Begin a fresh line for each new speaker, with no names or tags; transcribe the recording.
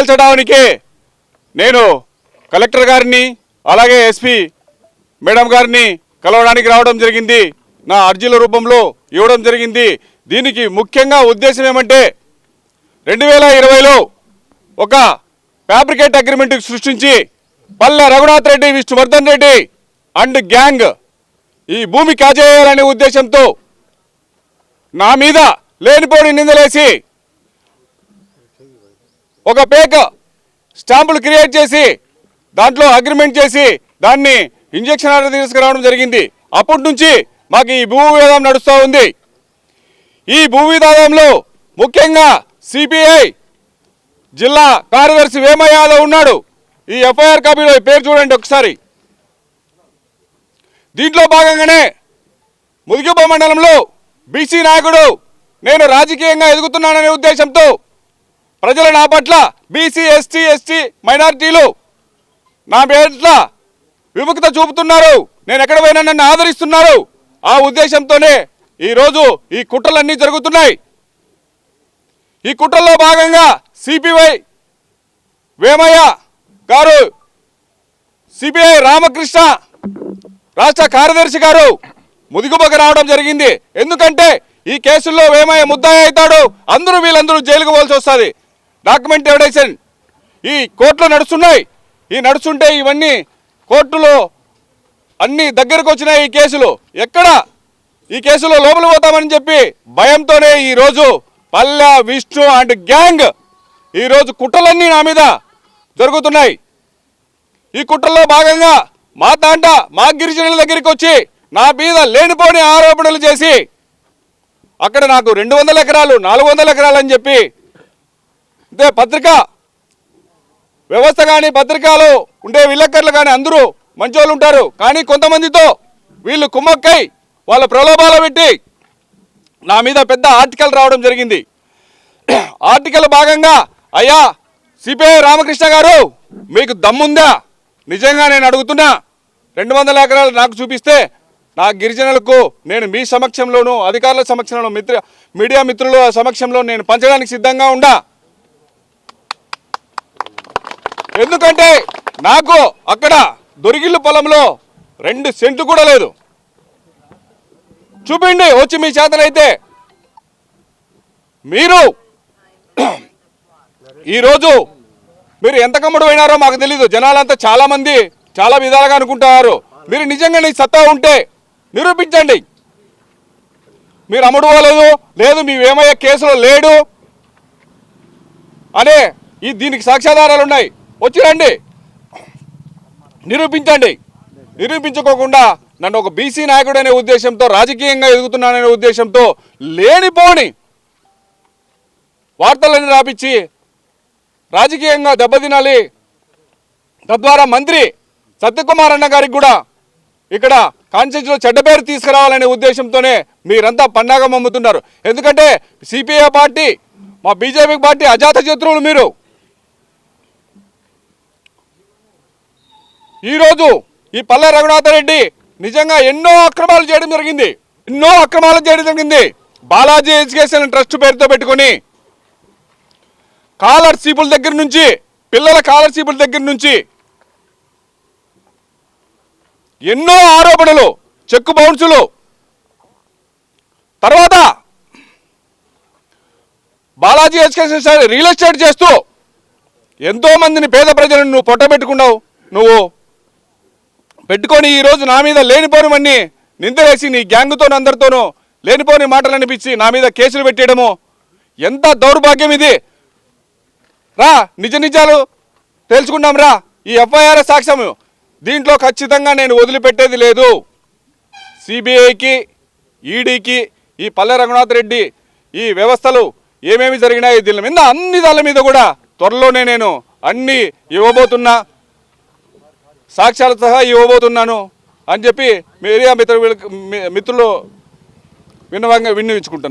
తేల్చడానికి నేను కలెక్టర్ గారిని అలాగే ఎస్పీ మేడం గారిని కలవడానికి రావడం జరిగింది. నా అర్జీల రూపంలో ఇవ్వడం జరిగింది. దీనికి ముఖ్యంగా ఉద్దేశం ఏమంటే రెండు వేల ఇరవైలో ఒక ఫ్యాబ్రికేట్ అగ్రిమెంట్ సృష్టించి పల్లె రఘునాథ్ రెడ్డి విష్ణువర్ధన్ రెడ్డి అండ్ గ్యాంగ్ ఈ భూమి కాజేయాలనే ఉద్దేశంతో నా మీద లేనిపోని నిందలేసి ఒక పేక స్టాంపులు క్రియేట్ చేసి దాంట్లో అగ్రిమెంట్ చేసి దాన్ని ఇంజక్షన్ ఆర్డర్ తీసుకురావడం జరిగింది. అప్పటి నుంచి మాకు ఈ భూ వివాదం నడుస్తూ ఉంది. ఈ భూ వివాదంలో ముఖ్యంగా సిపిఐ జిల్లా కార్యదర్శి వేమయాలో యాదవ్ ఉన్నాడు. ఈ ఎఫ్ఐఆర్ కాపీలో పేరు చూడండి ఒకసారి. దీంట్లో భాగంగానే ముదిగిప మండలంలో బీసీ నాయకుడు నేను రాజకీయంగా ఎదుగుతున్నాననే ఉద్దేశంతో ప్రజలు నా పట్ల బీసీ ఎస్టీ ఎస్టీ మైనార్టీలు నా పేట్ల విముక్త చూపుతున్నారు. నేను ఎక్కడ పోయినా నన్ను ఆదరిస్తున్నారు. ఆ ఉద్దేశంతోనే ఈరోజు ఈ కుట్రలన్నీ జరుగుతున్నాయి. ఈ కుట్రల్లో భాగంగా సిపివై వేమయ్య గారు సిపిఐ రామకృష్ణ రాష్ట్ర కార్యదర్శి గారు ముదిగుబక రావడం జరిగింది. ఎందుకంటే ఈ కేసుల్లో వేమయ్య ముద్దాయి అవుతాడు. అందరూ వీళ్ళందరూ జైలుకు పోవాల్సి వస్తుంది. డాక్యుమెంట్ ఎవిడేషన్? ఈ కోర్టులో నడుస్తున్నాయి. ఈ నడుస్తుంటే ఇవన్నీ కోర్టులో అన్ని దగ్గరకు వచ్చినాయి ఈ కేసులు. ఎక్కడ? ఈ కేసులో లోపల పోతామని చెప్పి భయంతోనే ఈరోజు పల్లె విష్ణు అండ్ గ్యాంగ్ ఈరోజు కుట్రలన్నీ నా మీద జరుగుతున్నాయి. ఈ కుట్రలో భాగంగా మా తాంట మా గిరిజనుల దగ్గరికి వచ్చి నా మీద లేనిపోని ఆరోపణలు చేసి అక్కడ నాకు రెండు వందల ఎకరాలు నాలుగు వందల ఎకరాలు అని చెప్పి అంటే పత్రిక. వ్యవస్థ కానీ పత్రికలో ఉండే విలేకరులు కానీ అందరూ మంచోళ్ళు ఉంటారు. కానీ కొంతమందితో వీళ్ళు కుమ్మక్కై వాళ్ళ ప్రలోభాలు పెట్టి నా మీద పెద్ద ఆర్టికల్ రావడం జరిగింది. ఆర్టికల్ భాగంగా అయ్యా సిపిఐ రామకృష్ణ గారు మీకు దమ్ముందా? నిజంగా నేను అడుగుతున్నా. రెండు వందల ఎకరాలు నాకు చూపిస్తే నా గిరిజనులకు నేను మీ సమక్షంలోనూ అధికారుల సమక్షంలో మిత్ర మీడియా మిత్రుల సమక్షంలో నేను పంచడానికి సిద్ధంగా ఉండా. ఎందుకంటే నాకు అక్కడ దొరికిల్లు పొలంలో రెండు సెంట్లు కూడా లేదు. చూపిండి వచ్చి మీ చేతనైతే. మీరు ఈరోజు మీరు ఎంత కమ్ముడు పోయినారో మాకు తెలీదు. జనాలంతా చాలామంది చాలా విధాలుగా అనుకుంటున్నారు మీరు నిజంగా నీ సత్తా ఉంటే నిరూపించండి. మీరు అమ్ముడుకోలేదు లేదు మీ కేసులో లేడు. అనే ఈ దీనికి సాక్ష్యాధారాలు ఉన్నాయి. వచ్చి రండి. నిరూపించండి. నిరూపించుకోకుండా నన్ను ఒక బీసీ నాయకుడు అనే ఉద్దేశంతో రాజకీయంగా ఎదుగుతున్నాననే ఉద్దేశంతో లేనిపోని వార్తలను రాపించి రాజకీయంగా దెబ్బతినాలి. తద్వారా మంత్రి సత్యకుమార్ అన్న గారికి కూడా ఇక్కడ కాన్స్టిట్యూన్సీలో చెడ్డ పేరు తీసుకురావాలనే ఉద్దేశంతోనే మీరంతా పండగ అమ్ముతున్నారు ఎందుకంటే సిపిఐ పార్టీ మా బీజేపీ పార్టీ అజాత శత్రువులు మీరు. ఈరోజు ఈ పల్లె రఘునాథరెడ్డి నిజంగా ఎన్నో అక్రమాలు చేయడం జరిగింది. ఎన్నో అక్రమాలు చేయడం జరిగింది. బాలాజీ ఎడ్యుకేషన్ ట్రస్ట్ పేరుతో పెట్టుకొని కాలర్షిప్ల దగ్గర నుంచి పిల్లల కాలర్షిప్ల దగ్గర నుంచి ఎన్నో ఆరోపణలు చెక్కు బౌన్సులు. తర్వాత Balaji education sir real estate చేస్తూ ఎంతో మందిని పేద ప్రజలను నువ్వు పొట్టబెట్టుకున్నావు. నువ్వు పెట్టుకొని ఈరోజు నా మీద లేనిపోనివన్నీ నిందలేసి నీ గ్యాంగ్తో అందరితోనూ లేనిపోని మాటలు అనిపించి నా మీద కేసులు పెట్టేయడము. ఎంత దౌర్భాగ్యం ఇది. రా నిజ నిజాలు తెలుసుకుందాం రా. ఈ ఎఫ్ఐఆర్ సాక్ష్యం దీంట్లో ఖచ్చితంగా నేను వదిలిపెట్టేది లేదు. సిబిఐకి ఈడీకి ఈ పల్లె రఘునాథ్ రెడ్డి ఈ వ్యవస్థలు ఏమేమి జరిగినాయి దీని మీద అన్ని దాని మీద కూడా త్వరలోనే నేను అన్నీ ఇవ్వబోతున్నా. సాక్ష్యాల సహా ఇవ్వబోతున్నాను అని చెప్పి మీడియా మిత్రులు మిత్రులు విన్నవంగా విన్నవించుకుంటున్నాను